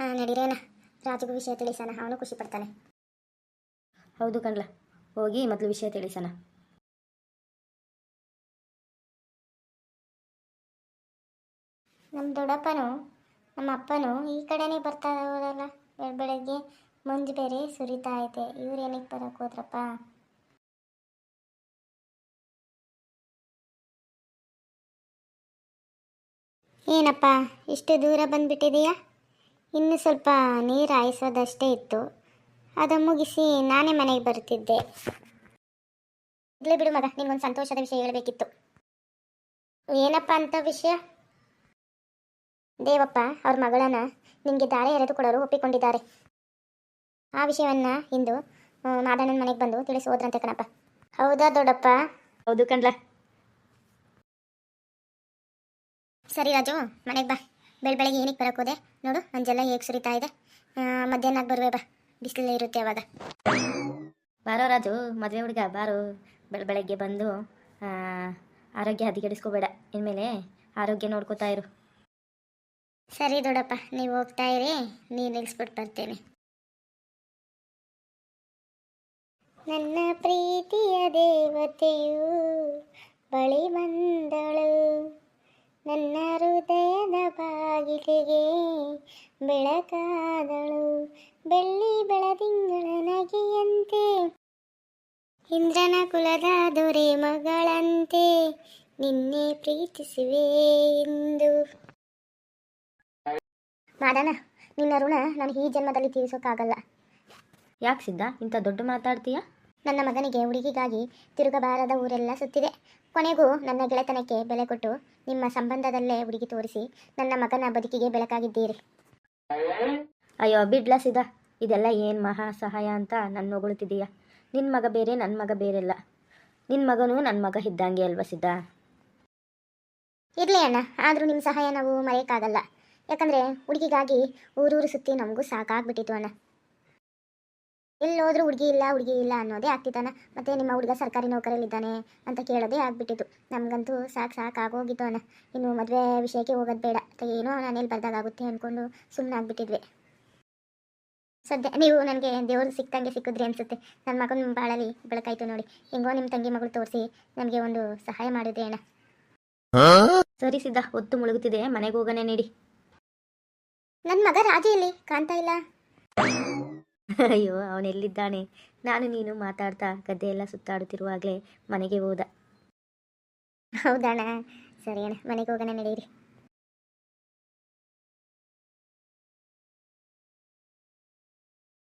ಹಾಂ ನಡೀರೇನ? ರಾಜುಗೂ ವಿಷಯ ತಿಳಿಸೋಣ ಅವನು ಖುಷಿ ಪಡ್ತಾನೆ. ಹೌದು ಕಣ್ಲ ಹೋಗಿ ಮೊದಲು ವಿಷಯ ತಿಳಿಸೋಣ. ನಮ್ಮ ದೊಡ್ಡಪ್ಪನು ನಮ್ಮ ಅಪ್ಪನು ಈ ಕಡೆನೇ ಬರ್ತಾ ಹೋದಲ್ಲ ಎರಡು ಬೆಳಗ್ಗೆ ಮಂಜು ಬೇರೆ ಸುರಿತಾ ಐತೆ ಇವ್ರು ಏನಕ್ಕೆ ಹೋದ್ರಪ್ಪ? ಏನಪ್ಪ ಇಷ್ಟು ದೂರ ಬಂದ್ಬಿಟ್ಟಿದೆಯಾ ಇನ್ನು ಸ್ವಲ್ಪ ನೀರು ಹಾಯಿಸೋದಷ್ಟೇ ಇತ್ತು. ಅದು ಮುಗಿಸಿ ನಾನೇ ಮನೆಗೆ ಬರ್ತಿದ್ದೆ. ಇಲ್ಲೇ ಬಿಡು ಮಗ ನಿನ್ಗೊಂದು ಸಂತೋಷದ ವಿಷಯ ಹೇಳಬೇಕಿತ್ತು. ಏನಪ್ಪ ಅಂತ ವಿಷಯ? ದೇವಪ್ಪ ಅವ್ರ ಮಗಳನ್ನ ನಿಮಗೆ ದಾರೆ ಎರೆದು ಕೊಡೋರು ಒಪ್ಪಿಕೊಂಡಿದ್ದಾರೆ. ಆ ವಿಷಯವನ್ನ ಇಂದು ಮಾದಣ್ಣನ ಮನೆಗೆ ಬಂದು ತಿಳಿಸಿ ಹೋದ್ರಂತೆ ಕಣಪ್ಪ. ಹೌದಾ ದೊಡ್ಡಪ್ಪ? ಹೌದು ಕಣ್ಲ. ಸರಿ ರಾಜು ಮನೆಗೆ ಬಾ. ಬೆಳ ಬೆಳಗ್ಗೆ ಏನಕ್ಕೆ ಬರೋಕೋದೆ ನೋಡು ಅಂಜೆಲ್ಲ ಹೇಗೆ ಸುರಿತಾ ಇದೆ. ಮಧ್ಯಾಹ್ನ ಬರುವೆ ಬಾ. ಬಿಸಿಲೇ ಇರುತ್ತೆ ಅವಾಗ ಬಾರೋ ರಾಜು ಮದುವೆ ಹುಡುಗ ಬಾರೋ. ಬೆಳ ಬೆಳಗ್ಗೆ ಬಂದು ಆರೋಗ್ಯ ಹದಿಗೆಡಿಸ್ಕೋಬೇಡ. ಇನ್ಮೇಲೆ ಆರೋಗ್ಯ ನೋಡ್ಕೋತಾ ಇರು. ಸರಿ ದೊಡ್ಡಪ್ಪ ನೀವು ಹೋಗ್ತಾ ಇರಿ. ನೀನು ಇಳಿಸ್ಬಿಟ್ಟು ಬರ್ತೇನೆ. ನನ್ನ ಪ್ರೀತಿಯ ದೇವತೆಯು ಬಳಿ ಬಂದಳು. ನನ್ನ ಬಾಗಿಲಿಗೆ ಬೆಳಕಾದಳು. ಬೆಳ್ಳಿ ಬೆಳದಿಂಗಳ ನಗೆಯಂತೆ, ಇಂದ್ರನ ಕುಲದ ದೊರೆ ಮಗಳಂತೆ, ನಿನ್ನೆ ಪ್ರೀತಿಸುವೆ ಎಂದು. ಮಾದನ, ನಿನ್ನ ಋಣ ನಾನು ಈ ಜನ್ಮದಲ್ಲಿ ತೀರಿಸೋಕ್ಕಾಗಲ್ಲ. ಯಾಕೆ ಸಿದ್ಧ? ಇಂಥ ದೊಡ್ಡ ಮಾತಾಡ್ತೀಯ? ನನ್ನ ಮಗನಿಗೆ ಹುಡುಗಿಗಾಗಿ ತಿರುಗಬಾರದ ಊರೆಲ್ಲ ಸುತ್ತಿದೆ. ಕೊನೆಗೂ ನನ್ನ ಗೆಳೆತನಕ್ಕೆ ಬೆಲೆ ಕೊಟ್ಟು ನಿಮ್ಮ ಸಂಬಂಧದಲ್ಲೇ ಹುಡುಗಿ ತೋರಿಸಿ ನನ್ನ ಮಗನ ಬದುಕಿಗೆ ಬೆಳಕಾಗಿದ್ದೀರಿ. ಅಯ್ಯೋ, ಬಿಡ್ಲ ಸಿದ ಇದೆಲ್ಲ ಏನು ಮಹಾ ಸಹಾಯ ಅಂತ ನನ್ನ ಮಗಳುತ್ತಿದೀಯ ನಿನ್ನ ಮಗ ಬೇರೆ ನನ್ನ ಮಗ ಬೇರೆಲ್ಲ. ನಿನ್ನ ಮಗನೂ ನನ್ನ ಮಗ ಇದ್ದಂಗೆ ಅಲ್ವಾ ಸಿದ್ಧ? ಇರ್ಲಿ ಅಣ್ಣ, ಆದ್ರೂ ನಿಮ್ಮ ಸಹಾಯ ನಾವು ಮರೆಯಕ್ಕಾಗಲ್ಲ. ಯಾಕಂದ್ರೆ ಹುಡುಗಿಗಾಗಿ ಊರೂರು ಸುತ್ತಿ ನಮಗೂ ಸಾಕಾಗ್ಬಿಟ್ಟಿತ್ತು ಅಣ್ಣ. ಎಲ್ಲೋದ್ರೂ ಹುಡುಗಿ ಇಲ್ಲ ಹುಡುಗಿ ಇಲ್ಲ ಅನ್ನೋದೇ ಆಗ್ತಿತ್ತಣ್ಣ ಮತ್ತೆ ನಿಮ್ಮ ಹುಡುಗ ಸರ್ಕಾರಿ ನೌಕರಿಯಲ್ಲಿದ್ದಾನೆ ಅಂತ ಕೇಳೋದೇ ಆಗ್ಬಿಟ್ಟಿತ್ತು ನಮಗಂತೂ ಸಾಕು ಆಗೋಗಿತ್ತು ಅಣ್ಣ. ಇನ್ನು ಮದುವೆ ವಿಷಯಕ್ಕೆ ಹೋಗೋದು ಬೇಡ. ಏನೋ ನಾನೇಲಿ ಬರ್ದಾಗುತ್ತೆ ಅಂದ್ಕೊಂಡು ಸುಮ್ಮನೆ ಆಗ್ಬಿಟ್ಟಿದ್ವಿ. ಸದ್ಯ ನೀವು ನನಗೆ ದೇವರು ಸಿಕ್ಕಂಗೆ ಸಿಕ್ಕಿದ್ರಿ ಅನ್ಸುತ್ತೆ. ನನ್ನ ಮಗನ ಬಾಳಲ್ಲಿ ಬೆಳಕಾಯ್ತು ನೋಡಿ. ಹೆಂಗೋ ನಿಮ್ಮ ತಂಗಿ ಮಗಳು ತೋರಿಸಿ ನನಗೆ ಒಂದು ಸಹಾಯ ಮಾಡಿದ್ರಿ ಅಣ್ಣ. ಸರಿ ಸಿದ್ಧ, ಹೊತ್ತು ಮುಳುಗುತ್ತಿದೆ. ಮನೆಗೆ ಹೋಗೋಣ ನೀಡಿ. ನನ್ನ ಮಗ ರಾಜಿ ಇಲ್ಲಿ ಕಾಣ್ತಾ ಇಲ್ಲ. ಅಯ್ಯೋ ಅವನೆಲ್ಲಿದ್ದಾನೆ ನಾನು ನೀನು ಮಾತಾಡ್ತಾ ಗದ್ದೆಯೆಲ್ಲ ಸುತ್ತಾಡುತ್ತಿರುವಾಗಲೇ ಮನೆಗೆ ಹೋದ. ಹೌದಣ್ಣ. ಸರಿ ಅಣ್ಣ, ಮನೆಗೆ ಹೋಗೋಣ, ನಡೀರಿ.